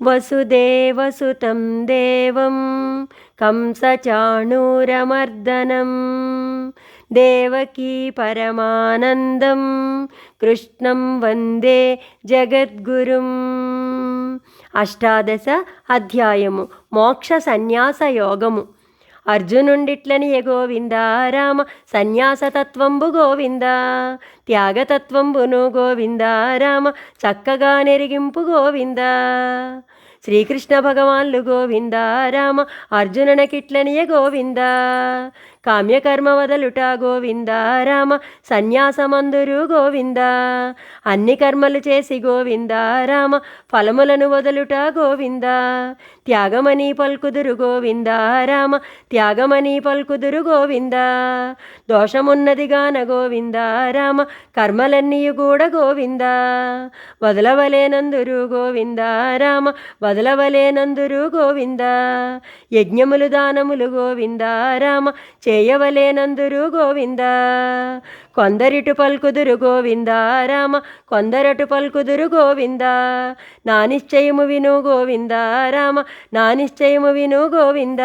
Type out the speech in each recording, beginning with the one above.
వసుదేవసుతం దేవం కంసచాణూరమర్దనం దేవకీ పరమానందం కృష్ణం వందే జగద్గురుం అష్టాదశ అధ్యాయము మోక్ష సన్యాస యోగము అర్జునుండిట్లని గోవింద రామ? సన్యాసతత్వంబు గోవింద? త్యాగతత్వంబును గోవింద రామ? చక్కగా నెరిగింపు గోవింద? శ్రీకృష్ణ భగవాన్లు గోవింద రామ? అర్జునునకిట్లనియ గోవింద? కామ్యకర్మ వదలుట గోవింద రామ సన్యాసమందురు గోవింద. అన్ని కర్మలు చేసి గోవింద రామ ఫలములను వదలుట గోవింద. త్యాగమని పల్కుదురు గోవింద రామ త్యాగమని పల్కుదురు గోవింద. దోషమున్నదిగాన గోవింద రామ కర్మలన్నీ కూడా గోవింద. వదలవలేనందురు గోవింద రామ వదలవలేనందురు గోవింద. యజ్ఞములు దానములు గోవింద రామ చేయవలేనందురు గోవింద కొందరిటు పల్కుదురు గోవింద రామ కొందరటు పల్కుదురు గోవింద నా నిశ్చయము విను గోవింద రామ నా నిశ్చయము విను గోవింద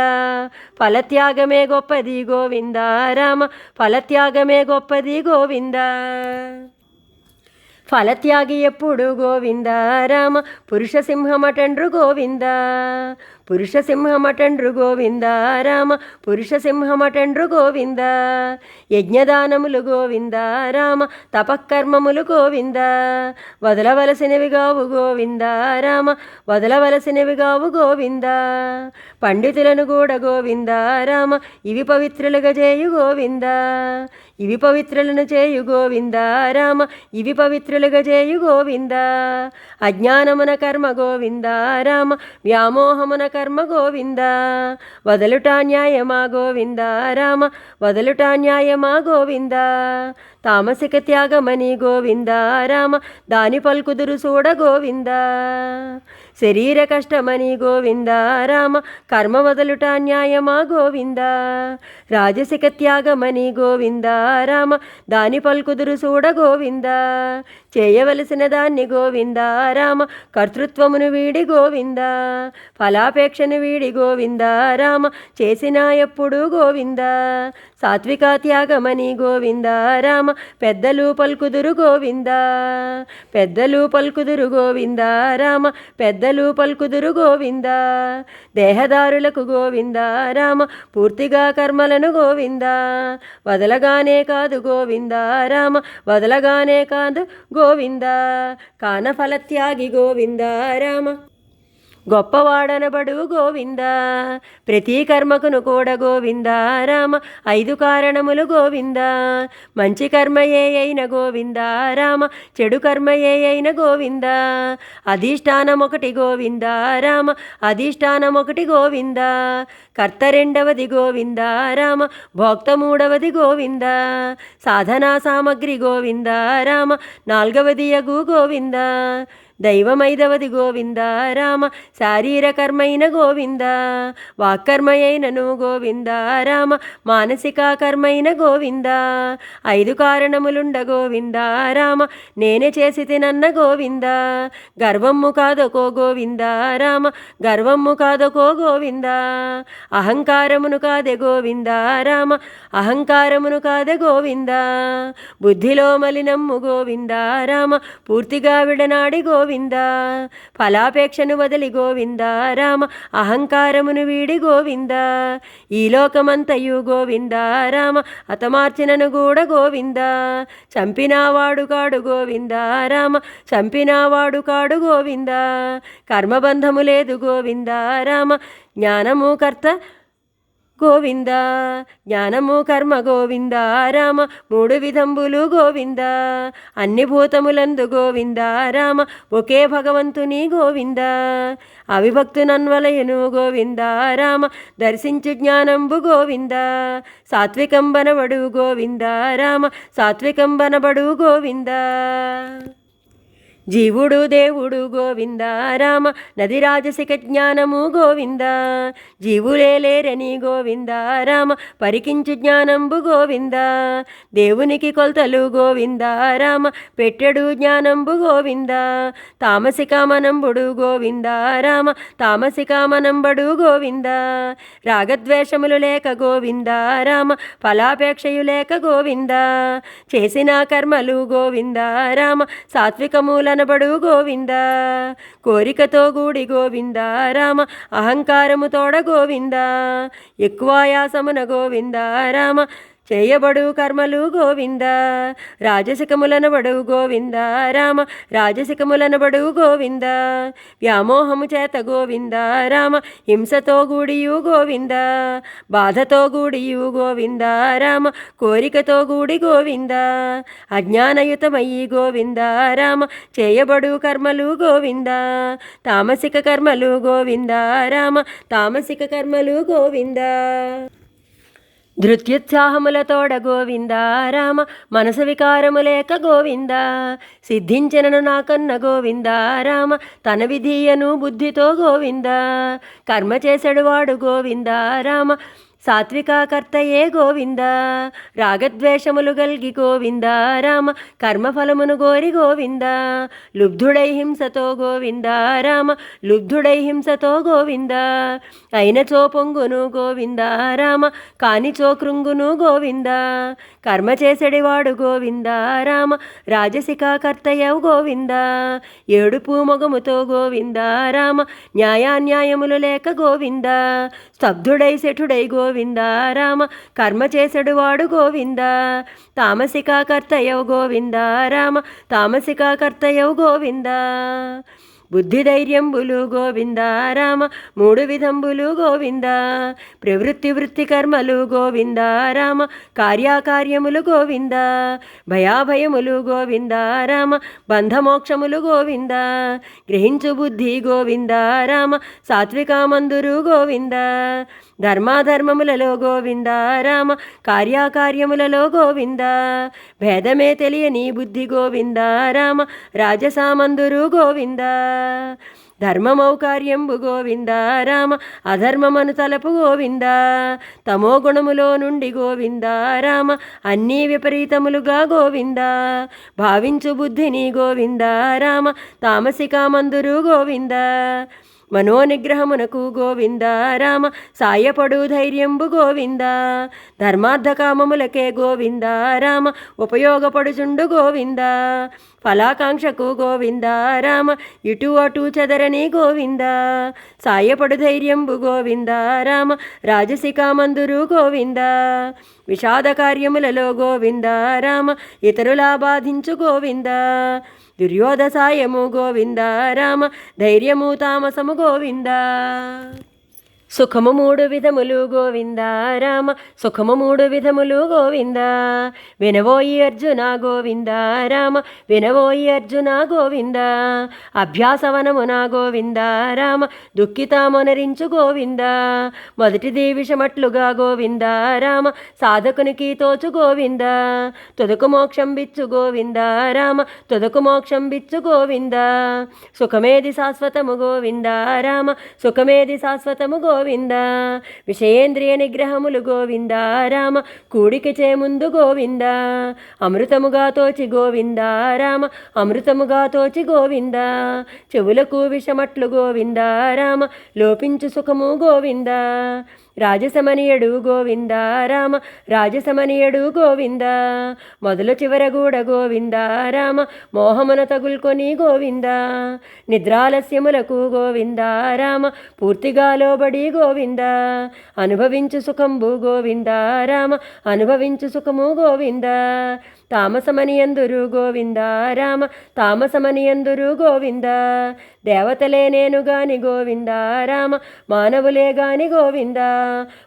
ఫలత్యాగమే గొప్పది గోవింద రామ ఫలత్యాగమే గొప్పది గోవింద ఫలత్యాగి ఎప్పుడు గోవింద రామ పురుష సింహమటండ్రు గోవింద పురుష సింహమటండ్రు గోవింద. రామ పురుష సింహమటండ్రు గోవింద యజ్ఞదానములు గోవింద రామ తపకర్మములు గోవింద. వదలవలసినవి గావు గోవింద రామ వదలవలసినవి గావు గోవింద. పండితులను కూడా గోవింద రామ ఇవి పవిత్రులుగా చేయు గోవింద. ఇవి పవిత్రులను చేయు గోవింద రామ ఇవి పవిత్రులుగా చేయు గోవింద. అజ్ఞానమున కర్మ గోవింద రామ వ్యామోహమున కర్మ గోవింద? వదలుట న్యాయమా గోవింద రామ? వదలుట న్యాయమా గోవింద? తామసిక త్యాగమని గోవింద రామ? దాని పలుకుదురు చూడ గోవింద? శరీర కష్టమని గోవింద రామ? కర్మ వదలుట న్యాయమా గోవింద? రాజసిక త్యాగమని గోవింద రామ దాని పల్కుదురు చూడ గోవింద. చేయవలసిన దాన్ని గోవింద రామ కర్తృత్వమును వీడి గోవింద. ఫలాపేక్షను వీడి గోవింద రామ చేసినా ఎప్పుడు గోవింద. సాత్విక త్యాగమని గోవింద రామ పెద్దలు పల్కుదురు గోవింద. పెద్దలు పల్కుదురు గోవింద రామ పెద్దలు పల్కుదురు గోవింద. దేహదారులకు గోవింద రామ పూర్తిగా వదలను గోవింద? వదలగానే కాదు గోవింద రామ? వదలగానే కాదు గోవింద? కానఫల త్యాగి గోవింద రామ? గొప్పవాడనబడు గోవింద ప్రతి కర్మకును కూడా గోవింద రామ ఐదు కారణములు గోవింద మంచి కర్మ ఏ అయిన గోవింద రామ చెడు కర్మ ఏ అయిన గోవింద అధిష్టానం ఒకటి గోవింద రామ అధిష్టానం ఒకటి గోవింద కర్త రెండవది గోవింద రామ భోక్త మూడవది గోవింద సాధనా సామగ్రి గోవింద రామ నాల్గవది యగు గోవింద దైవమైదవది గోవింద రామ శారీరకర్మైన గోవింద వాక్కర్మయైనను గోవింద రామ మానసిక కర్మైన గోవింద ఐదు కారణములుండ గోవింద రామ నేనే చేసి తినన్న గోవింద గర్వము కాదకో గోవింద రామ గర్వము కాదకో గోవింద అహంకారమును కాదే గోవింద రామ అహంకారమును కాదే గోవింద బుద్ధిలో మలినమ్ము గోవింద రామ పూర్తిగా విడనాడి గోవింద ఫలాపేక్షను వదిలి గోవింద రామ అహంకారమును వీడి గోవింద. ఈ లోకమంతయు గోవింద రామ హతమార్చినను కూడా గోవింద. చంపినావాడు కాడు గోవింద రామ చంపినావాడు కాడు గోవింద. కర్మబంధము లేదు గోవింద రామ జ్ఞానము కర్త గోవింద జ్ఞానము కర్మ గోవింద రామ మూడు విధంబులు గోవింద అన్ని భూతములందు గోవింద రామ ఒకే భగవంతుని గోవింద అవిభక్తునన్వలయను గోవింద రామ దర్శించు జ్ఞానంబు గోవింద సాత్వికంబనబడు గోవింద రామ సాత్వికంబనబడు గోవింద. జీవుడు దేవుడు గోవింద రామ నది రాజసిక జ్ఞానము గోవింద. జీవులే లేరని గోవింద రామ పరికించు జ్ఞానంబు గోవింద. దేవునికి కొలతలు గోవింద రామ పెట్టెడు జ్ఞానంబు గోవింద. తామసికామనంబుడు గోవింద రామ తామసికామనంబడు గోవింద. రాగద్వేషములు లేక గోవింద రామ ఫలాపేక్షయు లేక గోవింద. చేసిన కర్మలు గోవింద రామ సాత్వికములనబడు గోవింద. కోరికతో గూడి గోవింద. రామ అహంకారము తోడ గోవింద. ఎక్కువ యాసమున గోవింద. రామ చేయబడు కర్మలు గోవింద రాజసికములనబడువు గోవింద రామ రాజసికములనబడు గోవింద వ్యామోహము చేత గోవింద రామ హింసతో గూడియు గోవింద బాధతో గూడియు గోవింద రామ కోరికతో గూడి గోవింద అజ్ఞానయుతమయ్యి గోవింద రామ చేయబడు కర్మలు గోవింద తామసిక కర్మలు గోవింద రామ తామసిక కర్మలు గోవింద. ధృత్యుత్సాహములతోడ గోవింద రామ మనసు వికారము లేక గోవింద సిద్ధించినను నాకన్న గోవింద రామ తన విధీయను బుద్ధితో గోవింద కర్మ చేసెడు వాడు గోవింద రామ సాత్వికాకర్తయే గోవింద రాగద్వేషములు గల్గి గోవింద రామ కర్మఫలమును గోరి గోవింద లుబ్ధుడై హింసతో గోవింద రామ లుబ్ధుడై హింసతో గోవింద అయినచో పొంగును గోవింద రామ కానిచో కృంగును గోవింద కర్మ చేసెడివాడు గోవింద రామ రాజసికాకర్తయవు గోవింద ఏడుపు మొగముతో గోవింద రామ న్యాయాన్యాయములు లేక గోవింద స్తబ్ధుడై శఠుడై గోవింద రామ కర్మ చేసడు వాడు గోవింద. తామసికా కర్తయవు గోవింద రామ తామసికా కర్తయవు గోవింద. బుద్ధి ధైర్యంబులు గోవింద రామ మూడు విధంబులు గోవింద. ప్రవృత్తి వృత్తి కర్మలు గోవింద రామ కార్యాకార్యములు గోవింద. భయాభయములు గోవింద రామ బంధమోక్షములు గోవింద. గ్రహించు బుద్ధి గోవింద రామ సాత్వికామందురు గోవింద. ధర్మాధర్మములలో గోవింద రామ కార్యాకార్యములలో గోవింద? భేదమే తెలియని బుద్ధి గోవింద రామ రాజసామందురు గోవింద? ధర్మమౌ కార్యంబు గోవింద రామ అధర్మమను తలపు గోవింద? తమో గుణములో నుండి గోవింద రామ అన్నీ విపరీతములుగా గోవింద? భావించు బుద్ధిని గోవింద రామ తామసికామందురు గోవింద? మనోనిగ్రహమునకు గోవింద రామ సాయపడు ధైర్యంబు గోవింద. ధర్మార్థకామములకే గోవింద రామ ఉపయోగపడుచుండు గోవింద. ఫలాకాంక్షకు గోవింద రామ ఇటు అటు చెదరని గోవింద. సాయపడు ధైర్యంబు గోవింద రామ రాజసికామందురు గోవింద. విషాద కార్యములలో గోవింద రామ ఇతరులా బాధించు గోవింద. దుర్యోధ సాయము గోవింద రామ ధైర్యము తామసము గోవింద. సుఖము మూడు విధములు గోవింద రామ సుఖము మూడు విధములు గోవింద? వినవోయి అర్జున గోవింద రామ వినవోయి అర్జున గోవింద? అభ్యాసవనమున గోవింద రామ దుఃఖితామొనరించు గోవింద? మొదటిది విషమట్లుగా గోవింద రామ సాధకునికి తోచు గోవింద? తుదకు మోక్షం బిచ్చు గోవింద రామ తుదకు మోక్షం బిచ్చు గోవింద? సుఖమేది శాశ్వతము గోవింద రామ సుఖమేది శాశ్వతము గోవింద? గోవింద విషయేంద్రియ నిగ్రహములు గోవింద రామ కూడికి చే ముందు గోవింద అమృతముగా తోచి గోవింద రామ అమృతముగా తోచి గోవింద చెవులకు విషమట్లు గోవింద రామ లోపించు సుఖము గోవింద రాజసమనీయుడు గోవింద రామ. రాజసమనీయుడు గోవింద. మొదలు చివరగూడ గోవింద రామ. మోహమున తగుల్కొని గోవింద. నిద్రాలస్యములకు గోవింద రామ. పూర్తిగా లోబడి గోవింద. అనుభవించు సుఖంబు గోవింద రామ. అనుభవించు సుఖము గోవింద. తామసమనియందురు గోవింద రామ తామసమనియందురు గోవింద దేవతలే నేను గాని గోవింద రామ మానవులే గాని గోవింద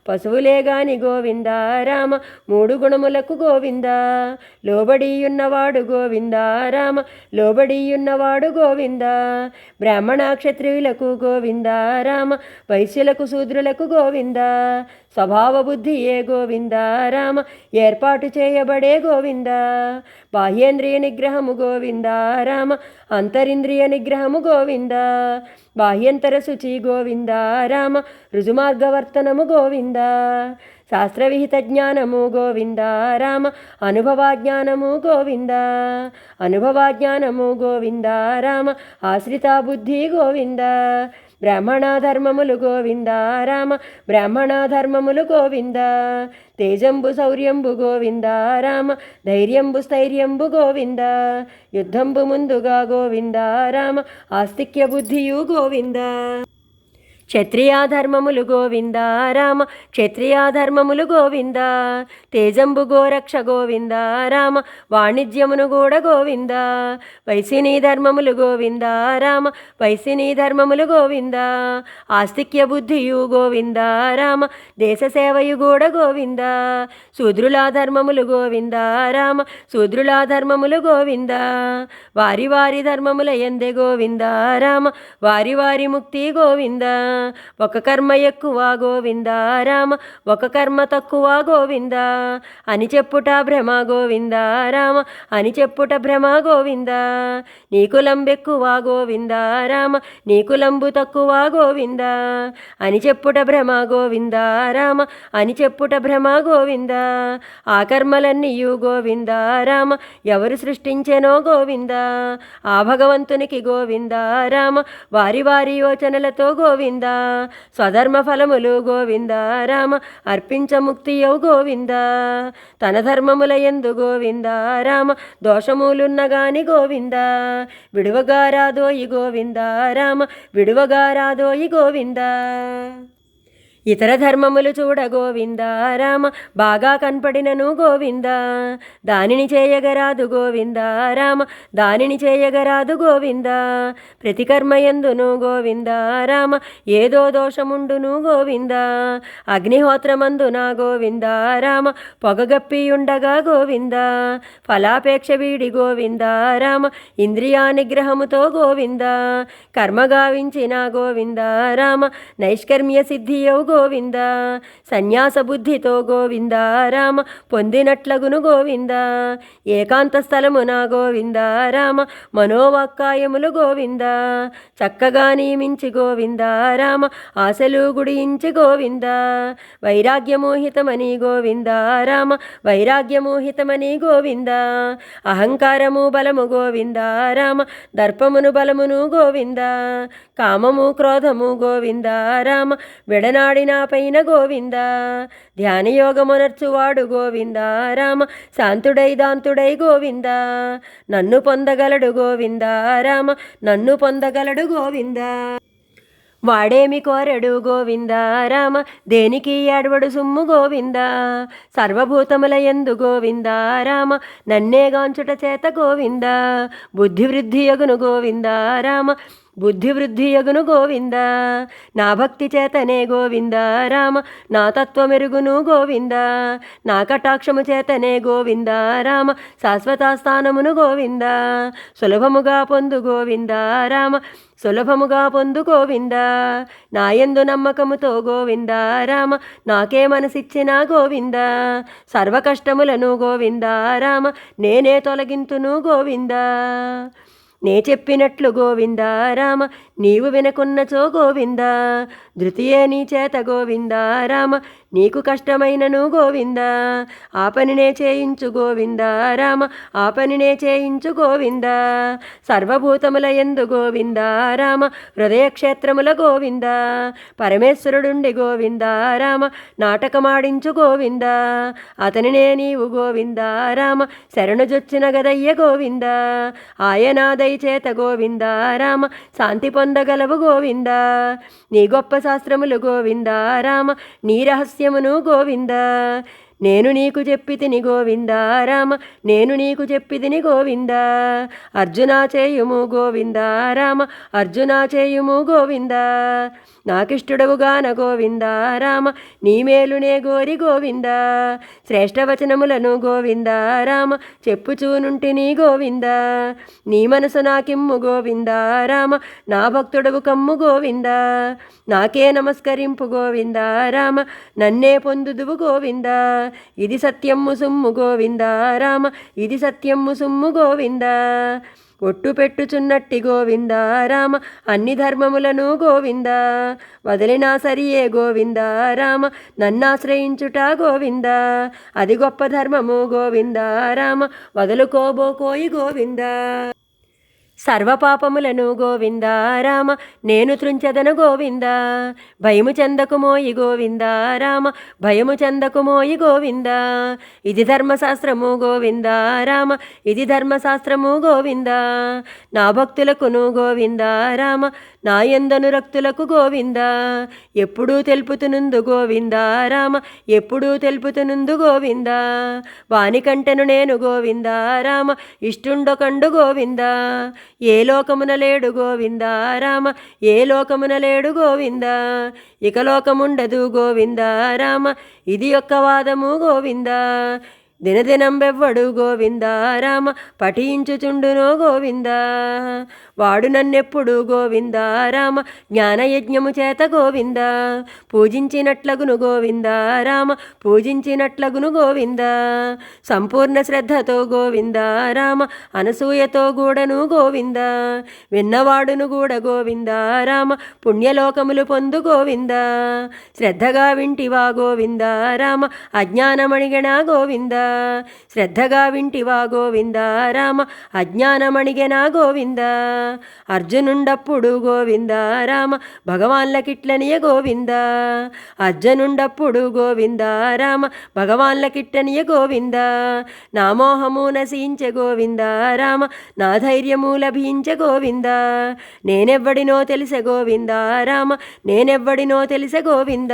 పశువులే గాని గోవింద రామ మూడు గుణములకు గోవింద లోబడియున్నవాడు గోవింద రామ లోబడియున్నవాడు గోవింద బ్రాహ్మణ క్షత్రియులకు గోవింద రామ వైశ్యులకు శూద్రులకు గోవింద స్వభావ బుద్ధి ఏ గోవింద రామ ఏర్పాటు చేయబడే గోవింద బాహ్యేంద్రియ నిగ్రహము గోవింద రామ. అంతరింద్రియ నిగ్రహము గోవింద బాహ్యంతర శుచి గోవింద రామ. రుజుమార్గవర్తనము గోవింద శాస్త్రవిహిత జ్ఞానము గోవింద రామ. అనుభవాజ్ఞానము గోవింద అనుభవాజ్ఞానము గోవింద రామ. ఆశ్రిత బుద్ధి గోవింద బ్రాహ్మణ ధర్మములు గోవింద రామ బ్రాహ్మణ ధర్మములు గోవింద. తేజంబు శౌర్యంబు గోవింద రామ ధైర్యంబు స్థైర్యంబు గోవింద. యుద్ధంబు ముందుగా గోవింద రామ ఆస్తిక్య బుద్ధియు గోవింద. క్షత్రియాధర్మములు గోవింద రామ క్షత్రియాధర్మములు గోవింద తేజంబు గోరక్ష గోవింద రామ వాణిజ్యమును కూడా గోవింద వైసినీ ధర్మములు గోవింద రామ వైసినీ ధర్మములు గోవింద ఆస్తిక్య బుద్ధియు గోవింద రామ దేశ సేవయు కూడా గోవింద శూద్రులా ధర్మములు గోవింద రామ శూద్రులా ధర్మములు గోవింద వారి వారి ధర్మముల ఎందే గోవింద రామ వారి వారి ముక్తి గోవింద. ఒక కర్మ ఎక్కువ గోవింద రామ? ఒక కర్మ తక్కువ గోవింద? అని చెప్పుట భ్రమ గోవింద రామ? అని చెప్పుట భ్రమ గోవింద? నీ కులంబెక్కువ గోవింద రామ? నీ కులంబు తక్కువ గోవింద? అని చెప్పుట భ్రమ గోవింద రామ? అని చెప్పుట భ్రమ గోవింద? ఆ కర్మలన్నీయు గోవింద రామ? ఎవరు సృష్టించెనో గోవింద? ఆ భగవంతునికి గోవింద రామ? వారి వారి యోచనలతో గోవింద స్వధర్మ ఫలములు గోవింద? రామ అర్పించ ముక్తియౌ గోవింద? తన ధర్మముల ఎందు గోవింద? రామ దోషములున్నగాని గోవింద? విడువగారాదోయి గోవింద? రామ విడువగారాదోయి గోవింద? ఇతర ధర్మములు చూడ గోవింద రామ బాగా కనపడినను గోవింద? దానిని చేయగరాదు గోవింద రామ దానిని చేయగరాదు గోవింద? ప్రతి కర్మయందును గోవింద రామ ఏదో దోషముండును గోవింద? అగ్నిహోత్రమందున గోవింద రామ పొగగప్పియుండగా గోవింద? ఫలాపేక్ష వీడి గోవింద రామ ఇంద్రియా నిగ్రహముతో గోవింద? కర్మగావించిన గోవింద రామ నైష్కర్మ్య సిద్ధియౌ గోవింద సన్యాస బుద్ధితో గోవింద రామ పొందినట్లగును గోవింద. ఏకాంత స్థలమున గోవింద రామ మనోవాక్కాయములు గోవింద. చక్కగా నియమించి గోవింద రామ ఆశలు గుడించి గోవింద. వైరాగ్యమోహితమని గోవింద రామ వైరాగ్యమోహితమని గోవింద. అహంకారము బలము గోవింద రామ దర్పమును బలమును గోవింద. కామము క్రోధము గోవింద రామ విడనాడిన పైన గోవింద. ధ్యానయోగమునర్చువాడు గోవింద. రామ శాంతుడై దాంతుడై గోవింద. నన్ను పొందగలడు గోవింద. రామ నన్ను పొందగలడు గోవింద. వాడేమి కోరడు గోవింద. రామ దేనికి ఏడవడు సుమ్ము గోవింద. సర్వభూతముల ఎందు గోవింద. రామ నన్నేగాంచుట చేత గోవింద. బుద్ధివృద్ధి యగును గోవింద. రామ బుద్ధివృద్ధి యగును గోవింద. నా భక్తి చేతనే గోవింద రామ నా తత్వమెరుగును గోవింద. నా కటాక్షము చేతనే గోవింద రామ శాశ్వతాస్థానమును గోవింద. సులభముగా పొందు గోవింద రామ సులభముగా పొందు గోవింద. నాయందు నమ్మకముతో గోవింద రామ నాకే మనసిచ్చిన గోవింద. సర్వ కష్టములను గోవింద రామ నేనే తొలగింతును గోవింద. నే చెప్పినట్లు గోవిందా రామ నీవు వినకున్నచో గోవిందా ధృతియే నీ చేత గోవింద రామ నీకు కష్టమైనను గోవింద ఆ పనినే చేయించు గోవింద రామ। ఆ పనినే చేయించు గోవింద సర్వభూతముల ఎందు గోవింద రామ। హృదయక్షేత్రముల గోవింద పరమేశ్వరుడుండి గోవింద రామ। నాటకమాడించు గోవింద అతనినే నీవు గోవింద రామ। శరణుజొచ్చిన గదయ్య గోవింద ఆయనాదై చేత గోవింద రామ। శాంతి పొందగలవు గోవింద నీ గొప్ప శాస్త్రములు గోవింద రామ నీ రహస్యమును గోవింద. నేను నీకు చెప్పితిని గోవింద రామ నేను నీకు చెప్పితిని గోవింద. అర్జునా చేయుము గోవింద రామ అర్జునా చేయుము గోవింద. నాకిష్టుడవుగాన గోవింద రామ నీ మేలునే గోరి గోవింద. శ్రేష్టవచనములను గోవింద రామ చెప్పుచూనుంటిని గోవింద. నీ మనసు నాకిమ్ము గోవింద రామ నా భక్తుడవు కమ్ము గోవింద. నాకే నమస్కరింపు గోవింద రామ నన్నే పొందుదువు గోవింద. ఇది సత్యమ్ము సుమ్ము గోవింద రామ ఇది సత్యమ్ము సుమ్ము గోవింద. ఒట్టు పెట్టుచున్నట్టి గోవింద రామ అన్ని ధర్మములను గోవింద. వదిలినా సరియే గోవింద రామ నన్నాశ్రయించుట గోవింద. అది గొప్ప ధర్మము గోవింద రామ వదులుకోబోకోయి గోవింద. సర్వపాపములను గోవింద రామ నేను త్రుంచెదను గోవింద. భయము చెందకుమోయి గోవింద రామ భయము చెందకుమోయి గోవింద. ఇది ధర్మశాస్త్రము గోవింద రామ ఇది ధర్మశాస్త్రము గోవింద. నా భక్తులకును గోవిందారామ నాయందను రక్తులకు గోవింద? ఎప్పుడూ తెలుపుతునుందు గోవింద రామ? ఎప్పుడూ తెలుపుతునుందు గోవింద? వానికంటెను నేను గోవింద రామ? ఇష్టుండకండు గోవింద? ఏ లోకమున లేడు గోవింద రామ? ఏ లోకమున లేడు గోవింద? ఇక లోకముండదు గోవింద రామ? ఇది యొక్క వాదము గోవింద? దినదినం వెవ్వడు గోవింద రామ? పఠించుచుండునో గోవింద? వాడు నన్నెప్పుడు గోవింద? రామ జ్ఞానయజ్ఞము చేత గోవింద. పూజించినట్లగును గోవింద. రామ పూజించినట్లగును గోవింద. సంపూర్ణ శ్రద్ధతో గోవింద. రామ అనసూయతో గూడను గోవింద. విన్నవాడును గూడ గోవింద. రామ పుణ్యలోకములు పొందు గోవింద. శ్రద్ధగా వింటివా గోవింద. రామ అజ్ఞానమణిగణ గోవింద. శ్రద్ధగా వింటివా గోవింద. రామ అజ్ఞానమణిగణ గోవింద. అర్జునుండప్పుడు గోవింద రామ భగవాన్లకిట్లనియ గోవింద? అర్జునుండప్పుడు గోవింద రామ భగవాన్లకిట్టనియ గోవింద? నా మోహము నశించే గోవింద రామ నా ధైర్యము లభించే గోవింద? నేనెవ్వడినో తెలిసే గోవింద రామ నేనెవ్వడినో తెలిసే గోవింద?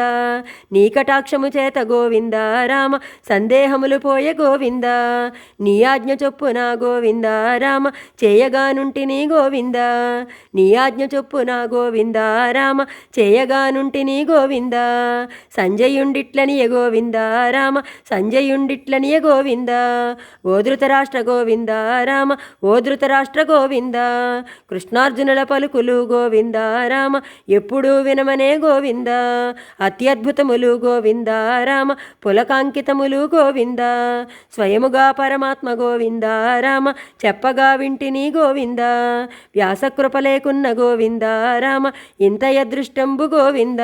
నీ కటాక్షము చేత గోవింద రామ సందేహములు పోయే గోవింద? నీ ఆజ్ఞ చొప్పున గోవింద రామ చేయగానుంటిని గోవింద? నీ ఆజ్ఞ చొప్పున గోవింద రామ? చేయగానుంటిని గోవింద? సంజయుండిట్లనియ గోవింద రామ? సంజయుండిట్లనియ గోవింద? ఓధృత రాష్ట్ర గోవింద రామ? ఓధృత రాష్ట్ర గోవింద? కృష్ణార్జునుల పలుకులు గోవింద రామ? ఎప్పుడూ వినమనే గోవింద? అత్యద్భుతములు గోవింద రామ? పులకాంకితములు గోవింద? స్వయముగా పరమాత్మ గోవింద రామ? చెప్పగా వింటిని గోవింద? వ్యాసకృప లేకున్న గోవింద రామ ఇంత యదృష్టంబు గోవింద?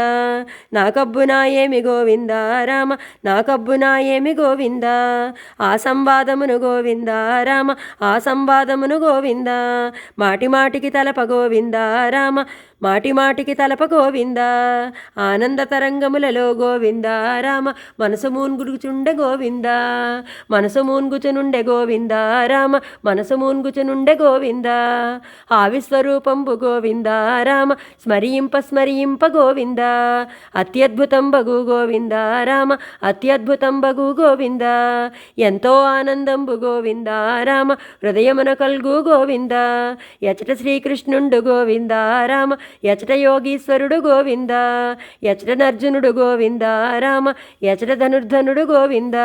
నాకబ్బునా ఏమి గోవింద రామ నాకబ్బునా ఏమి గోవింద? ఆ సంవాదమును గోవింద రామ ఆ సంవాదమును గోవింద? మాటి మాటికి తలప గోవింద రామ మాటి మాటికి తలప గోవింద? ఆనంద తరంగములలో గోవింద రామ మనసు మూన్గుచుండె గోవింద? మనసు మూన్గుచునుండె గోవింద రామ మనసు మూన్గుచునుండె గోవింద? ఆ విశ్వరూపంబు గోవింద రామ స్మరింప స్మరింప గోవింద. అత్యద్భుతం బగు గోవింద రామ అత్యద్భుతం బగు గోవింద. ఎంతో ఆనందంబు గోవింద రామ హృదయమున కల్గు గోవింద. ఎచట శ్రీకృష్ణుండు గోవింద రామ ఎచట యోగీశ్వరుడు గోవింద. ఎచట నర్జునుడు గోవింద రామ ఎచట ధనుర్ధనుడు గోవింద.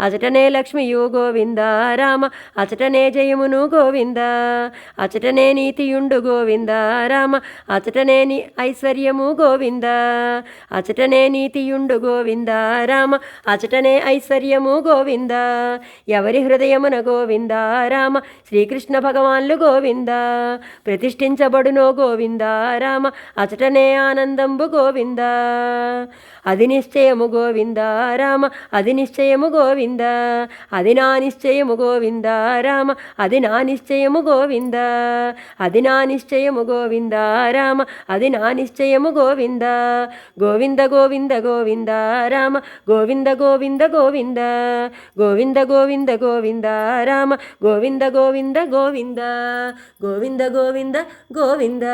అచటనే లక్ష్మియు గోవింద రామ అచటనే జయమును గోవింద. అచటనే నీతియుండు గోవింద రామ అచటనే నీ ఐశ్వర్యము గోవింద. అచటనే నీతియుండు గోవింద రామ అచటనే ఐశ్వర్యము గోవింద. ఎవరి హృదయమున గోవింద రామ శ్రీకృష్ణ భగవాన్లు గోవింద. ప్రతిష్ఠించబడునో గోవింద రామ అచటనే ఆనందంబు గోవింద. అది నిశ్చయము గోవింద రామ అది నిశ్చయము గోవింద. అది నా నిశ్చయము గోవింద రామ అది నా నిశ్చయము గోవింద. అది నా నిశ్చయము గోవింద రామ అది నా నిశ్చయము గోవింద. గోవింద గోవింద గోవింద రామ గోవింద గోవింద గోవింద. గోవింద గోవింద గోవింద రామ గోవింద గోవింద గోవింద. గోవింద గోవింద గోవింద.